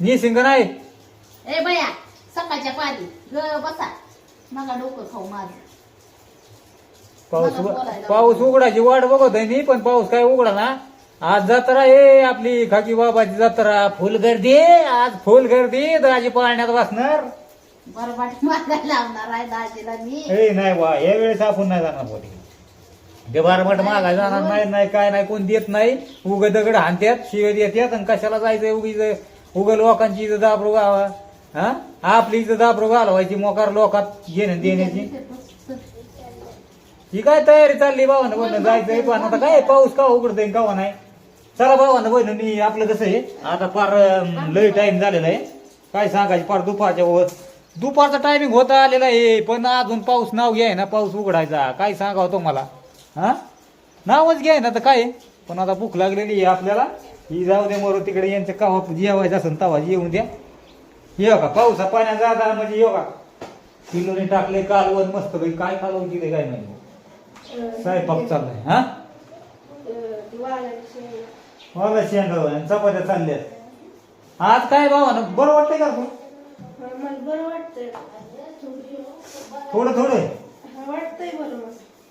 निसिंग नाही. ए बया सकाळच्या पाणी. ग बसा. नका डोकं खाऊ माझं. पाऊस मला बोलायला पाऊस उघडायची वाट बघत आहे मी पण पाऊस काय उघडा ना. आज जत्रा आहे आपली खाकी बाबाची जत्रा. फुल गर्दी आज फुल गर्दी दाजी पाळण्यात बसणार. बरं वाट मागायला लावणार आहे दाजीला मी. ए नाही वा या वेळेस आपण नाही जाणार बोटी ते बारमट मागाय जाणार नाही नाही काय नाही कोण देत नाही. उग दगड हाणत्यात शिवे देतात आणि कशाला जायचं उगीच? उग लोकांची इथं दाबरू गावा हा? आपली इथं दाबरू घालवायची मोकार लोकात घेणं देण्याची. ही काय तयारी चालली भावानं बहिण? जायचंय पण आता काय पाऊस का उघडतोय का नाही? चला भावानं बहिण मी आपलं कसं आहे? आता फार लय टाइम झालेला आहे. काय सांगायचं? फार दुपारच्या वर दुपारचा टायमिंग होता आलेला आहे पण अजून पाऊस नाव घ्याय ना पाऊस उघडायचा. काय सांगावं तुम्हाला? हा? नावच घ्याय ना तर काय? पण आता भूक लागलेली आहे आपल्याला. ही जाऊ दे मरू तिकडे यांचं कावा जेवायचं असेल तवा येऊन द्या. येऊ का पावसा पाण्यात जाता म्हणजे येऊ का किलोने टाकले कालवण मस्त भाई काय कालवण केले काय नाही. स्वयंपाक चाललाय हा? वाला शेंगाव आणि चपात्या चालल्यात. आज काय भावानं? बरं वाटतंय का तू बरं वाटतंय थोडं थोडं. वाटतंय बरं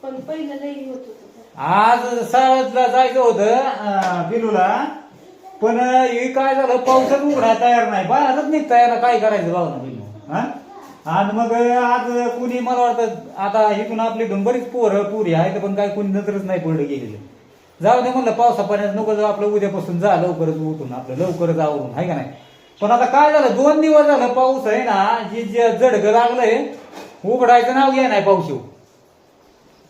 पण पहिलं लई होत आज साळदला जायचं होतं बिलूला. पण हे काय झालं? पावसात उघडा तयार नाही. बाहेरच निघता यायला काय करायचं बाहु ना पहिलं हा? आणि मग आज कुणी मला वाटतं आता इथून आपली इथून बरीच पोरं पुरी आहेत पण काय कुणी नजरच नाही पडलं गेलेलं. जाऊ दे म्हणलं पावसा पाण्यात नको जाऊ आपलं उद्यापासून जा लवकरच उठून आपलं लवकरच आवरून आहे का नाही? पण आता काय झालं? दोन दिवस झालं पाऊस आहे ना जी जे जडगं लागलंय उघडायचं नाव घे नाही पाऊस येऊ.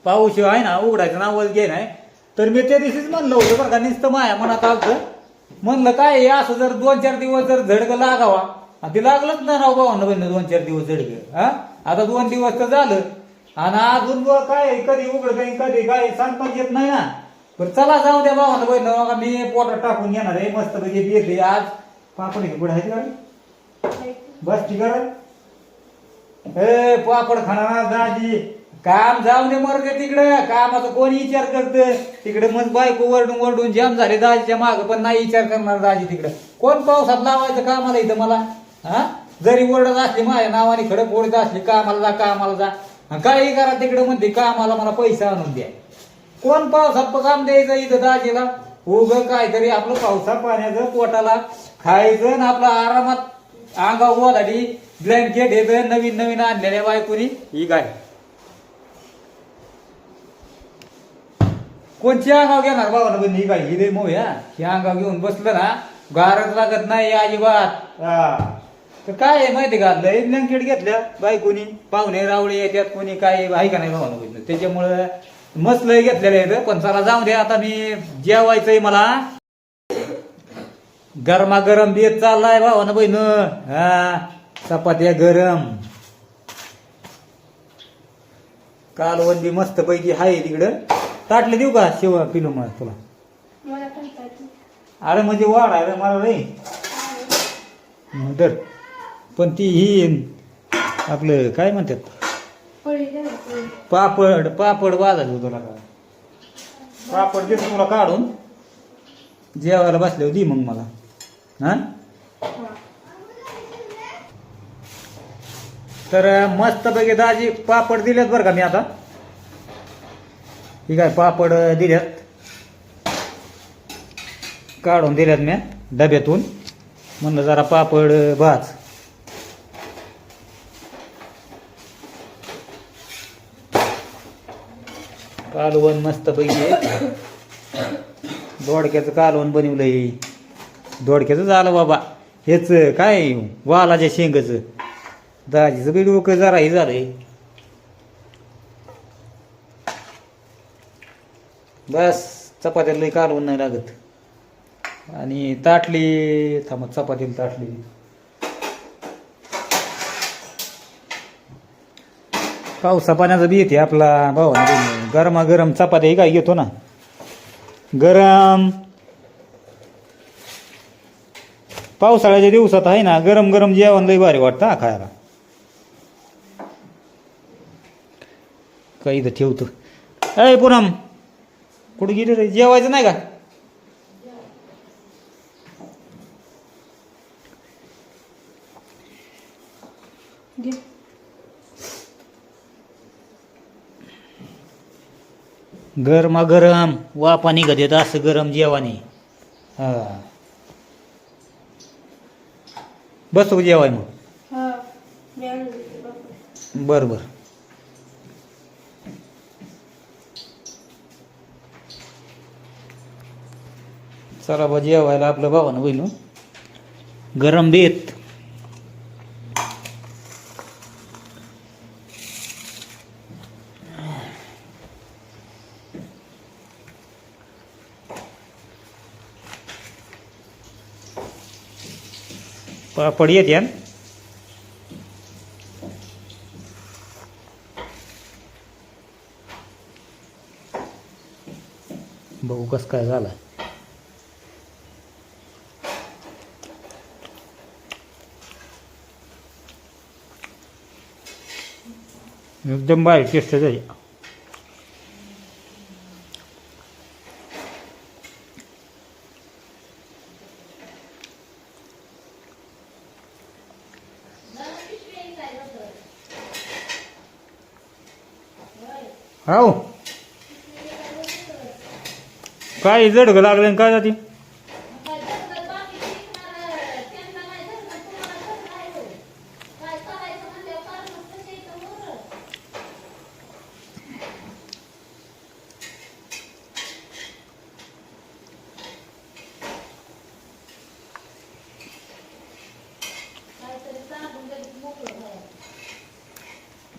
पाऊस आहे ना उघडायचं नावच घे नाही. तर मी त्या दिवशीच म्हणलं होतं बरं का नुसतं माया मनात आलतं. म्हणलं काय हे असं जर दोन चार दिवस जर झडकं लागावा. आणि ते लागलंच ना राव भावानं बहिण दोन चार दिवस झडकं हा? आता दोन दिवस तर झालं. आणि अजून बुवा काय कधी उघडतं कधी काय सांगता येत नाही ना. बरं चला जाऊ द्या भावानं बहिण बघा मी पोटात टाकून घेणार आहे मस्त पैकी येते आज. पापड पुढे आहे गाडी बस ठीक आहे ए पापड खाणार दाजी. काम जाऊ दे मर तिकडं. कामाचा कोणी विचार करत? तिकडे मग बायको वरडून वरडून जाम झाले दाजीच्या माग पण नाही विचार करणार दाजी तिकडं. कोण पावसात लावायचं कामाला इथं मला? हा? जरी ओरडत असली माझ्या नावाने खडक ओढत असली कामाला जा कामाला जा. आणि काही करा तिकडे म्हणते कामाला मला पैसा आणून द्या. कोण पावसात काम द्यायचं इथं दाजीला? उग काहीतरी आपलं पावसा पाण्याचं पोटाला खायचं आणि आपलं आरामात अंगा गोदाडी ब्लँकेट हे नवीन नवीन आणलेल्या बायकोनी. ही गाडी कोणची अंगाव घेणार बाबा ना ही काय हिरे मोह या ही. अंगाव घेऊन बसलं ना गारच लागत नाही अजिबात. हा. तर काय आहे माहिती का? लय ब्लँकेट घेतल्या बायकोनी पाहुणे रावळे येतात कोणी काय आहे का नाही भावानं बहिणी त्याच्यामुळं मस्त लय घेतलेलं आहे पण चला जाऊ दे आता मी जेवायचंय मला. गरमागरम देत चाललाय भावानं बहिण. हा. चपात्या गरम. कालवण बी मस्त पैकी आहे तिकडं. ताटले देऊ का शिव पिलू मला तुला. अरे म्हणजे वाढ आहे रे मला रे. मग तर पण ती ही आपलं काय म्हणतात. पापड पापड वाजायचं तुला का पापड देतो तुला काढून. जेवायला बसल्यावर दे मग मला. हा? हा. तर मस्त पैकी दाजी पापड दिलेत बरं का मी आता? ठीक आहे पापड दिल्यात. काढून दिल्यात मी डब्यातून. म्हणलं जरा पापड भाज कालवण मस्त पैकी दोडक्याचं कालवण बनवलंय. दोडक्याचं झालं बाबा. हेच काय वालाच्या शेंगाचं. दाजीचं बी डोकं जरा हे झालंय. बस चपात्याला लई कालवून नाही लागत. आणि ताटली थांब चपातीला ताटली. पावसा पाण्याचा बी येते आपला भाऊ गरमागरम चपात्या काय घेतो ना? गरम. पावसाळ्याच्या दिवसात आहे ना गरम गरम जेवण लई भारी वाटतं हा खायला. काही तर ठेवतो? अय पूनम! कुठे गेली रे? जेवायचं नाही का? गरमा गरम वापा निघत येत असं गरम जेवानी. हा. बसू जेवाय मग? बरं बरं. चला भाजी जेवायला आपलं भावानं बहिणू गरम बेत पापड येते बघू कसं काय झालं. एकदम बारीक टेस्ट झाली हो काय जड लागलं काय जाते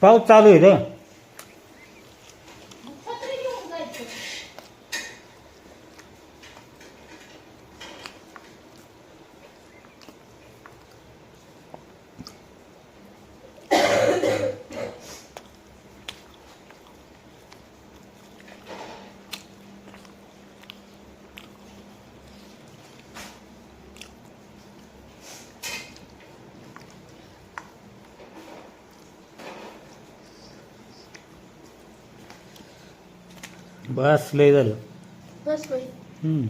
पाऊस चालू आहे रे. बस लय झालं बस बाई हम्म.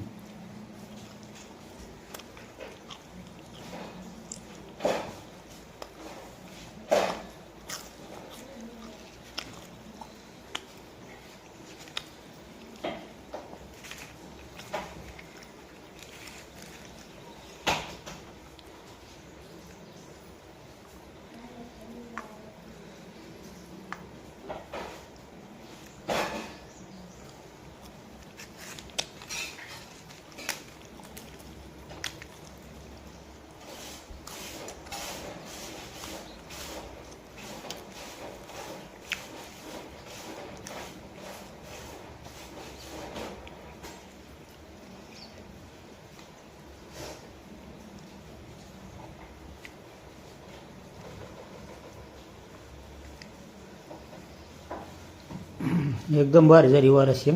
एकदम भारी झाली वारशी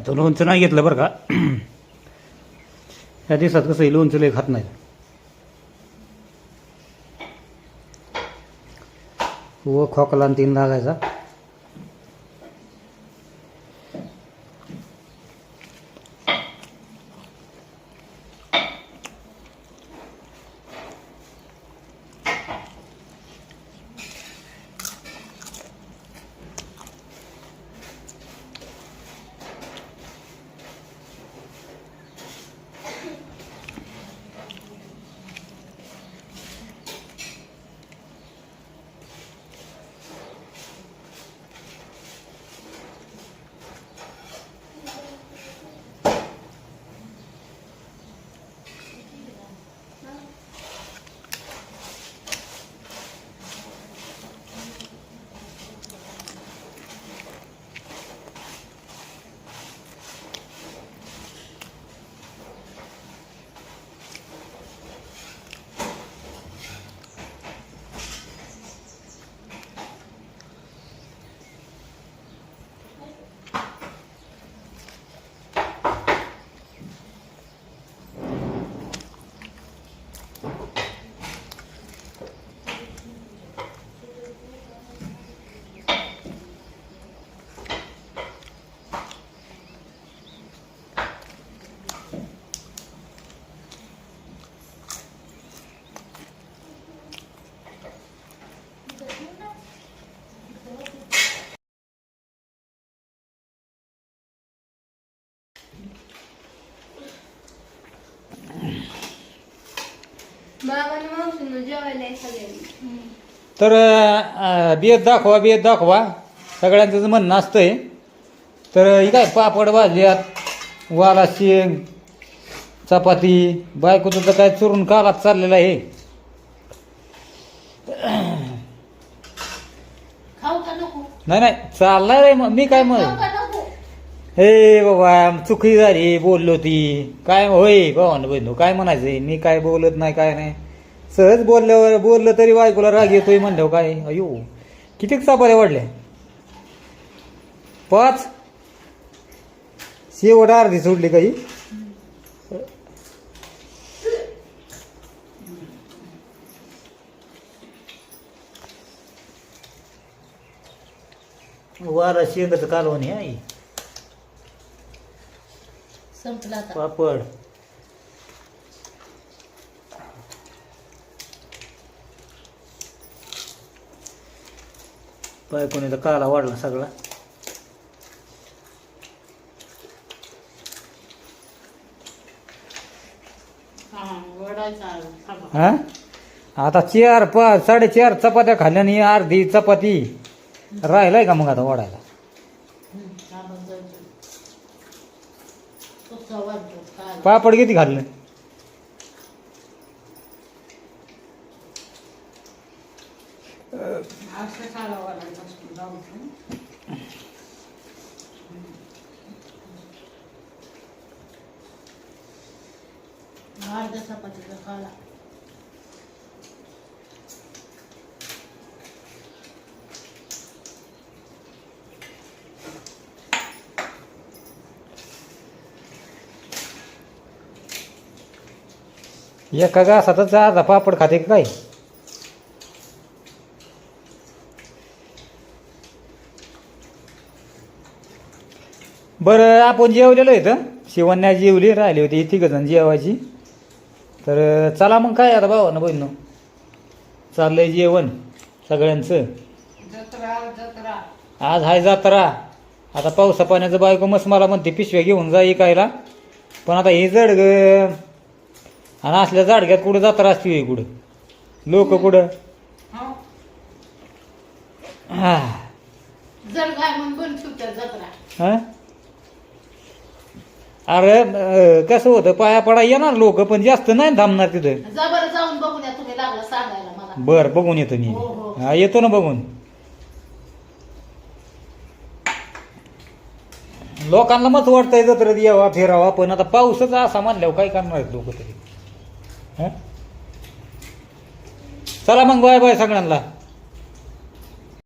आता लोणचं नाही घेतलं बरं का. या दिवसात कसं आहे, लोणचं लय खात नाही व खोकला आणि तीन लागायचा. तर बेत दाखवा बेत दाखवा. सगळ्यांचं म्हणणं असतंय. तर काय पापड भाजल्यात. वाला शेंग चपाती. बायकोचं तर काय चुरून कालात चाललेलं आहे. नाही नाही चालणार आहे मग. मी काय मग? हे बाबा चुकी झाली बोललो ती. काय होय भावानं बहिणू काय म्हणायचंय? मी काय बोलत नाही काय नाही. सहज बोलल्यावर बोललं तरी बायकोला राग येतोय म्हणल्यावर काय? अयो किती चपात्या वाढल्या? पाच. शेवट अर्धी सोडली काही? वारा शेंगाचं कालवणी आहे आई. संपला आता. पापड. बायकोने तर काला वाढला सगळा. हा. हा? आता चार पाच साडेचार चपात्या खाल्ल्याने अर्धी चपाती राहिलाय का मग आता वाढायला हम्म, थांबा जायचं. कसा वाटतो काय पापड किती खाल्लं. अर्ध्या चपातीचा खाला एका घासातच अर्धा पापड खाते का काय? बरं आपण जेवलेलो इथं. शिवण्या जेवली राहिली होती तिघ जण जेवायची. तर चला मग काय आता भावानं बहिण चाललंय जेवण सगळ्यांचं. आज हाय जत्रा. आता पावसा पाण्याचं बायको मस्त मला म्हणते पिशव्या घेऊन जा इकायला. पण आता हे जड ग. आणि असल्या जाडग्यात कुठं जत्रा असते कुठं? लोक कुठं? हो. हा. जर काय म्हणून पण ठेवतात जत्रा? हा? अरे अं, कसं होतं? पाया पडा येणार लोक पण जास्त नाही थांबणार तिथं. जा बरं जाऊन बघून या तुम्ही लागलं सांगायला मला. बर बघून येतो मी. हो, हो. हा येतो ना बघून. लोकांना मत वाटतंय जत्रेत यावा फिरावा पण आता पाऊसच असा म्हणल्यावर काय करणार लोक तरी? हां चला मग बाय बाय सगळ्यांना.